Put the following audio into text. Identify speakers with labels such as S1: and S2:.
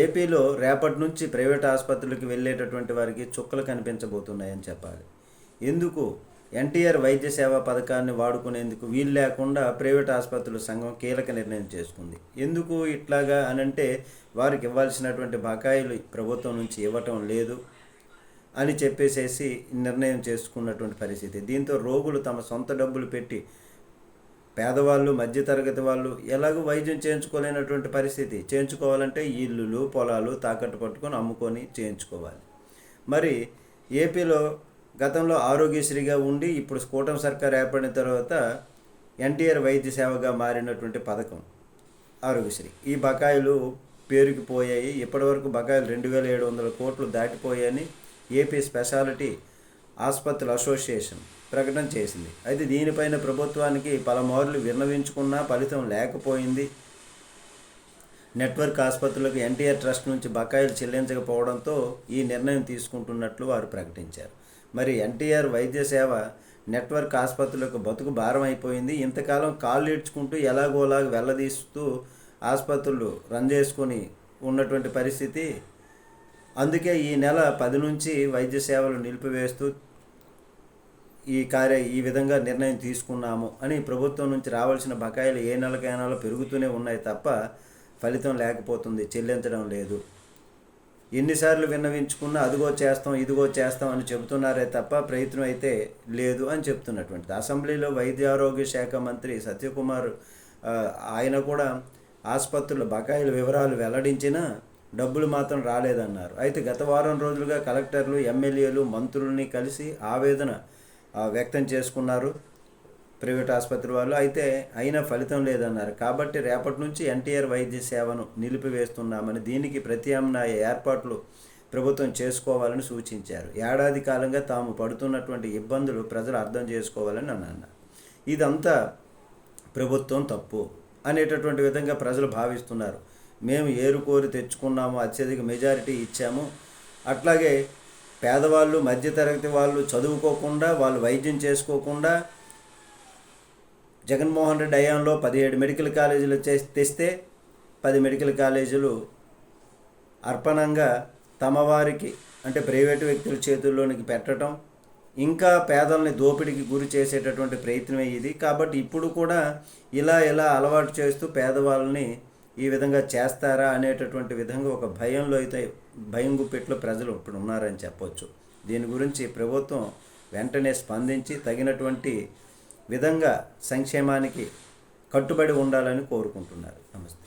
S1: ఏపీలో రేపటి నుంచి ప్రైవేట్ ఆసుపత్రులకు వెళ్ళేటటువంటి వారికి చుక్కలు కనిపించబోతున్నాయని చెప్పాలి. ఎందుకు? ఎన్టీఆర్ వైద్య సేవా పథకాన్ని వాడుకునేందుకు వీలు లేకుండా ప్రైవేట్ ఆసుపత్రుల సంఘం కీలక నిర్ణయం చేసుకుంది. ఎందుకు ఇట్లాగా అనంటే వారికి ఇవ్వాల్సినటువంటి బకాయిలు ప్రభుత్వం నుంచి ఇవ్వటం లేదు అని చెప్పేసేసి నిర్ణయం చేసుకున్నటువంటి పరిస్థితి. దీంతో రోగులు తమ సొంత డబ్బులు పెట్టి పేదవాళ్ళు మధ్యతరగతి వాళ్ళు ఎలాగో వైద్యం చేయించుకోలేనటువంటి పరిస్థితి. చేయించుకోవాలంటే ఇల్లులు పొలాలు తాకట్టు పట్టుకొని అమ్ముకొని చేయించుకోవాలి. మరి ఏపీలో గతంలో ఆరోగ్యశ్రీగా ఉండి ఇప్పుడు కూటమి సర్కార్ ఏర్పడిన తర్వాత ఎన్టీఆర్ వైద్య సేవగా మారినటువంటి పథకం ఆరోగ్యశ్రీ. ఈ బకాయిలు పేరుకుపోయాయి. ఇప్పటివరకు బకాయిలు రెండు వేల ఏడు వందల కోట్లు దాటిపోయాయని ఏపీ స్పెషాలిటీ ఆసుపత్రుల అసోసియేషన్ ప్రకటన చేసింది. అయితే దీనిపైన ప్రభుత్వానికి పలమార్లు విన్నవించుకున్నా ఫలితం లేకపోయింది. నెట్వర్క్ ఆసుపత్రులకు ఎన్టీఆర్ ట్రస్ట్ నుంచి బకాయిలు చెల్లించకపోవడంతో ఈ నిర్ణయం తీసుకుంటున్నట్లు వారు ప్రకటించారు. మరి ఎన్టీఆర్ వైద్య సేవ నెట్వర్క్ ఆసుపత్రులకు బతుకు భారం అయిపోయింది. ఇంతకాలం కాళ్ళు ఇడ్చుకుంటూ ఎలాగోలాగా వెళ్ళదీస్తూ ఆసుపత్రులు రన్ చేసుకొని ఉన్నటువంటి పరిస్థితి అందుకే ఈ నెల పది నుంచి వైద్య సేవలు నిలిపివేస్తూ ఈ కార్య ఈ విధంగా నిర్ణయం తీసుకున్నాము అని ప్రభుత్వం నుంచి రావాల్సిన బకాయిలు ఏ నెలకైనా పెరుగుతూనే ఉన్నాయి తప్ప ఫలితం లేకపోతుంది చెల్లించడం లేదు. ఎన్నిసార్లు విన్నవించుకున్నా అదిగో చేస్తాం ఇదిగో చేస్తాం అని చెబుతున్నారే తప్ప ప్రయత్నం అయితే లేదు అని చెప్తున్నటువంటిది. అసెంబ్లీలో వైద్య ఆరోగ్య శాఖ మంత్రి సత్యకుమార్ ఆయన కూడా ఆసుపత్రుల బకాయిల వివరాలు వెల్లడించినా డబ్బులు మాత్రం రాలేదన్నారు. అయితే గత వారం రోజులుగా కలెక్టర్లు ఎమ్మెల్యేలు మంత్రుల్ని కలిసి ఆవేదన వ్యక్తం చేసుకున్నారు ప్రైవేట్ ఆసుపత్రి వాళ్ళు. అయితే అయినా ఫలితం లేదన్నారు. కాబట్టి రేపటి నుంచి ఎన్టీఆర్ వైద్య సేవను నిలిపివేస్తున్నామని దీనికి ప్రత్యామ్నాయ ఏర్పాట్లు ప్రభుత్వం చేసుకోవాలని సూచించారు. ఏడాది కాలంగా తాము పడుతున్నటువంటి ఇబ్బందులు ప్రజలు అర్థం చేసుకోవాలని అన్న ఇదంతా ప్రభుత్వం తప్పు అనేటటువంటి విధంగా ప్రజలు భావిస్తున్నారు. మేము ఏరుకోరి తెచ్చుకున్నాము అత్యధిక మెజారిటీ ఇచ్చాము. అట్లాగే పేదవాళ్ళు మధ్యతరగతి వాళ్ళు చదువుకోకుండా వాళ్ళు వైద్యం చేసుకోకుండా జగన్మోహన్ రెడ్డి హయాంలో పదిహేడు మెడికల్ కాలేజీలు చే- తెస్తే పది మెడికల్ కాలేజీలు అర్పణంగా తమ వారికి అంటే ప్రైవేటు వ్యక్తుల చేతుల్లోనికి పెట్టడం ఇంకా పేదల్ని దోపిడీకి గురి చేసేటటువంటి ప్రయత్నమే ఇది. కాబట్టి ఇప్పుడు కూడా ఇలా ఇలా అలవాటు చేస్తూ పేదవాళ్ళని ఈ విధంగా చేస్తారా అనేటటువంటి విధంగా ఒక భయంలో అయితే భయం గుప్పెట్లో ప్రజలు ఇప్పుడు ఉన్నారని చెప్పొచ్చు. దీని గురించి ప్రభుత్వం వెంటనే స్పందించి తగినటువంటి విధంగా సంక్షేమానికి కట్టుబడి ఉండాలని కోరుకుంటున్నారు. నమస్తే.